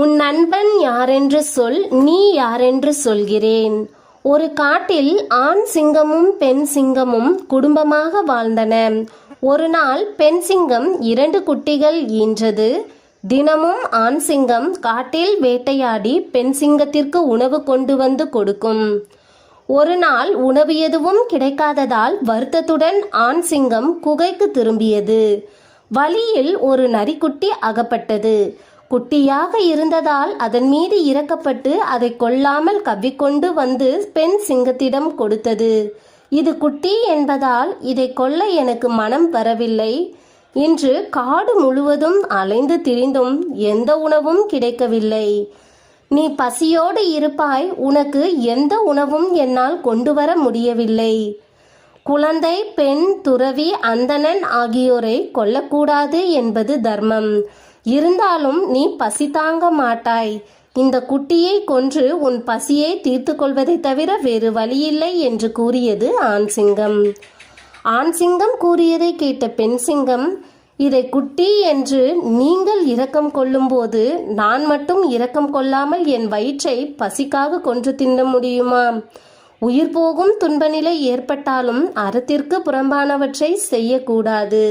உன் நண்பன் யாரென்று சொல் நீ யாரென்று சொல்கிறேன். ஒரு காட்டில் ஆண் சிங்கமும் பெண் சிங்கமும் குடும்பமாக வாழ்ந்தன. ஒரு நாள் பெண் சிங்கம் இரண்டு குட்டிகள் ஈன்றது. தினமும் ஆண் சிங்கம் காட்டில் வேட்டையாடி பெண் சிங்கத்திற்கு உணவு கொண்டு வந்து கொடுக்கும். ஒரு நாள் உணவு எதுவும் கிடைக்காததால் வருத்தத்துடன் ஆண் சிங்கம் குகைக்கு திரும்பியது. வழியில் ஒரு நரிக்குட்டி அகப்பட்டது. குட்டியாக இருந்ததால் அதன் மீது இறக்கப்பட்டு அதை கொல்லாமல் கவ்விக்கொண்டு வந்து பெண் சிங்கத்திடம் கொடுத்தது. இது குட்டி என்பதால் இதை கொல்ல எனக்கு மனம் வரவில்லை இன்று காடு முழுவதும் அலைந்து திரிந்தும் எந்த உணவும் கிடைக்கவில்லை. நீ பசியோடு இருப்பாய் உனக்கு எந்த உணவும் என்னால் கொண்டு வர முடியவில்லை. குழந்தை பெண் துறவி அந்தணன் ஆகியோரை கொல்லக்கூடாது என்பது தர்மம். இருந்தாலும் நீ பசி தாங்க மாட்டாய். இந்த குட்டியை கொன்று உன் பசியை தீர்த்து கொள்வதை தவிர வேறு வழியில்லை என்று கூறியது ஆண் சிங்கம். ஆண் சிங்கம் கூறியதை கேட்ட பெண் சிங்கம் இதை குட்டி என்று நீங்கள் இரக்கம் கொள்ளும்போது நான் மட்டும் இரக்கம் கொள்ளாமல் என் வயிற்றை பசிக்காக கொன்று தின்ன முடியுமா? உயிர் போகும் துன்பநிலை ஏற்பட்டாலும் அறத்திற்கு புறம்பானவற்றை செய்யக்கூடாது.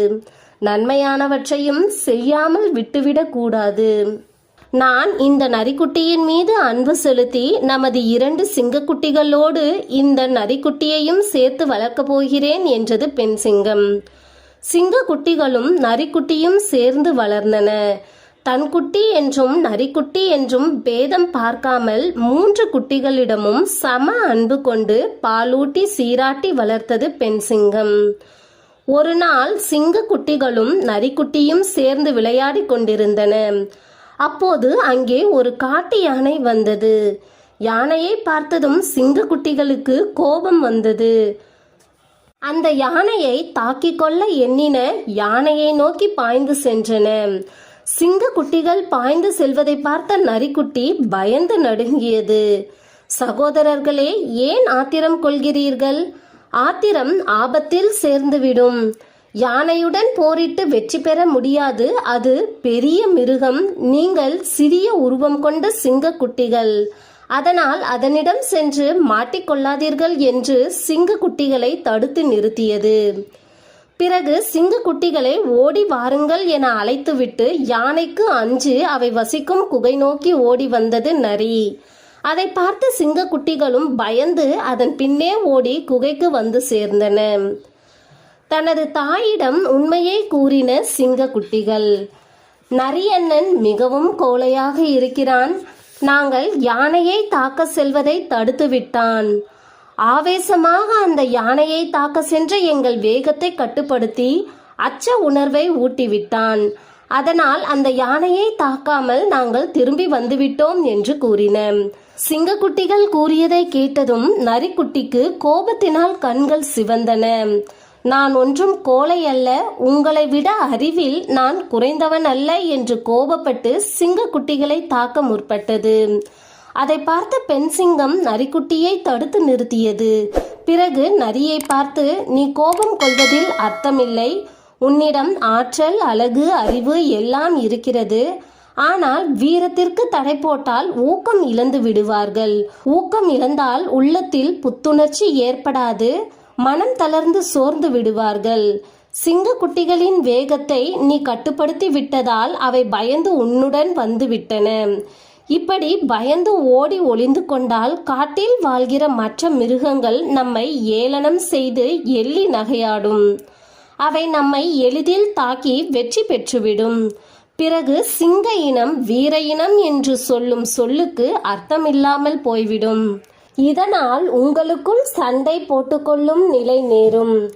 நன்மையானவற்றையும் செய்யாமல் விட்டுவிடக் கூடாது. நான் இந்த நரிக்குட்டியின் மீது அன்பு செலுத்தி நமது இரண்டு சிங்கக்குட்டிகளோடு இந்த நரிக்குட்டியையும் சேர்த்து வளர்க்கப் போகிறேன் என்றது பெண் சிங்கம். சிங்கக்குட்டிகளும் நரிக்குட்டியும் சேர்ந்து வளர்ந்தன. தன் குட்டி என்றும் நரிக்குட்டி என்றும் பேதம் பார்க்காமல் மூன்று குட்டிகளிடமும் சம அன்பு கொண்டு பாலூட்டி சீராட்டி வளர்த்தது பெண் சிங்கம். ஒரு நாள் சிங்கக்குட்டிகளும் நரிக்குட்டியும் சேர்ந்து விளையாடி கொண்டிருந்தன. அப்போது அங்கே ஒரு காட்டு யானை வந்தது. யானையை பார்த்ததும் சிங்கக்குட்டிகளுக்கு கோபம் வந்தது. அந்த யானையை தாக்கிக் கொள்ள எண்ணின யானையை நோக்கி பாய்ந்து சென்றன. சிங்கக்குட்டிகள் பாய்ந்து செல்வதை பார்த்த நரிக்குட்டி பயந்து நடுங்கியது. சகோதரர்களே ஏன் ஆத்திரம் கொள்கிறீர்கள்? ஆத்திரம் ஆபத்தில் சேர்ந்துவிடும். யானையுடன் போரிட்டு வெற்றி பெற முடியாது. அது பெரிய மிருகம். நீங்கள் சிறிய உருவம் கொண்ட சிங்க குட்டிகள் அதனால் அதனிடம் சென்று மாட்டிக்கொள்ளாதீர்கள் என்று சிங்க குட்டிகளை தடுத்து நிறுத்தியது. பிறகு சிங்க குட்டிகளை ஓடி வாருங்கள் என அழைத்துவிட்டு யானைக்கு அஞ்சு அவை வசிக்கும் குகை நோக்கி ஓடி வந்தது நரி. அதை பார்த்த சிங்கக்குட்டிகளும் பயந்து அதன் பின்னே ஓடி குகைக்கு வந்து சேர்ந்தன. தனது தாயிடம் உண்மையை கூறின சிங்கக்குட்டிகள் நரியண்ணன் மிகவும் கோழையாக இருக்கிறான். நாங்கள் யானையை தாக்க செல்வதை தடுத்து விட்டான். ஆவேசமாக அந்த யானையை தாக்க சென்ற எங்கள் வேகத்தை கட்டுப்படுத்தி அச்ச உணர்வை ஊட்டிவிட்டான். அதனால் அந்த யானையை தாக்காமல் நாங்கள் திரும்பி வந்துவிட்டோம் என்று கூறின. சிங்கக்குட்டிகள் கூறியதை கேட்டதும் நரிக்குட்டிக்கு கோபத்தினால் கண்கள் சிவந்தன. நான் ஒன்றும் கோழை அல்ல. உங்களை விட அறிவில் நான் குறைந்தவன் அல்ல என்று கோபப்பட்டு சிங்கக்குட்டிகளை தாக்க முற்பட்டது. அதை பார்த்த பெண் சிங்கம் நரிக்குட்டியை தடுத்து நிறுத்தியது. பிறகு நரியை பார்த்து நீ கோபம் கொள்வதில் அர்த்தமில்லை. உன்னிடம் ஆற்றல் அழகு அறிவு எல்லாம் இருக்கிறது. ஆனால் வீரத்திற்கு தடை போட்டால் ஊக்கம் இழந்து விடுவார்கள். ஊக்கம் இழந்தால் உள்ளத்தில் புத்துணர்ச்சி ஏற்படாது. மனம் தளர்ந்து சோர்ந்து விடுவார்கள். சிங்க குட்டிகளின் வேகத்தை நீ கட்டுப்படுத்தி விட்டதால் அவை பயந்து உன்னுடன் வந்துவிட்டன. இப்படி பயந்து ஓடி ஒளிந்து கொண்டால் காட்டில் வாழ்கிற மற்ற மிருகங்கள் நம்மை ஏளனம் செய்து எள்ளி நகையாடும். அவை நம்மை எளிதில் தாக்கி வெற்றி பெற்றுவிடும். பிறகு சிங்க இனம் வீர இனம் என்று சொல்லும் சொல்லுக்கு அர்த்தமில்லாமல் போய்விடும். இதனால் உங்களுக்குள் சண்டை போட்டுக்கொள்ளும் நிலை நேரும்.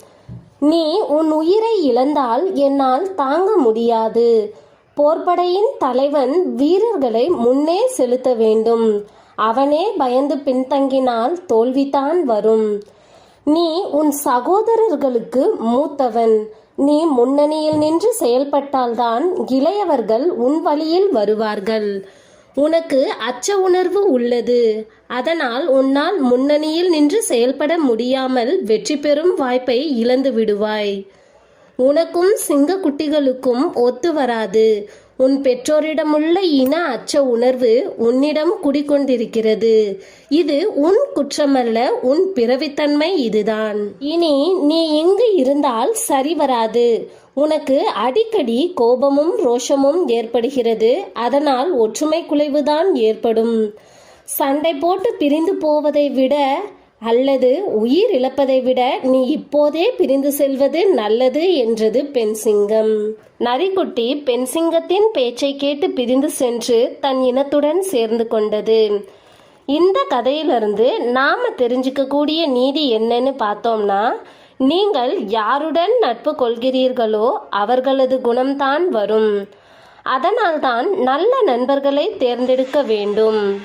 நீ உன் உயிரை இழந்தால் என்னால் தாங்க முடியாது. போர்ப்படையின் தலைவன் வீரர்களை முன்னே செலுத்த வேண்டும். அவனே பயந்து பின்தங்கினால் தோல்விதான் வரும். நீ உன் சகோதரர்களுக்கு மூத்தவன். நீ முன்னணியில் நின்று செயல்பட்டால்தான் இளையவர்கள் உன் வழியில் வருவார்கள். உனக்கு அச்ச உணர்வு உள்ளது. அதனால் உன்னால் முன்னணியில் நின்று செயல்பட முடியாமல் வெற்றி பெறும் வாய்ப்பை இழந்து விடுவாய் உனக்கும் சிங்க குட்டிகளுக்கும் ஒத்து வராது. உன் பெற்றோரிடமுள்ள இன அச்ச உணர்வு உன்னிடம் குடிக்கொண்டிருக்கிறது இது உன் குற்றமல்ல உன் பிறவித்தன்மை இதுதான். இனி நீ இங்கு இருந்தால் சரி வராது. உனக்கு அடிக்கடி கோபமும் ரோஷமும் ஏற்படுகிறது. அதனால் ஒற்றுமை குலைவுதான் ஏற்படும். சண்டை போட்டு பிரிந்து போவதை விட அல்லது உயிர் இழப்பதை விட நீ இப்போதே பிரிந்து செல்வது நல்லது என்றது பெண் சிங்கம். நரிக்குட்டி பெண் சிங்கத்தின் பேச்சை கேட்டு பிரிந்து சென்று தன் இனத்துடன் சேர்ந்து கொண்டது. இந்த கதையிலிருந்து நாம தெரிஞ்சுக்கக்கூடிய நீதி என்னன்னு பார்த்தோம்னா நீங்கள் யாருடன் நட்பு கொள்கிறீர்களோ அவர்களது குணம்தான் வரும். அதனால்தான் நல்ல நண்பர்களை தேர்ந்தெடுக்க வேண்டும்.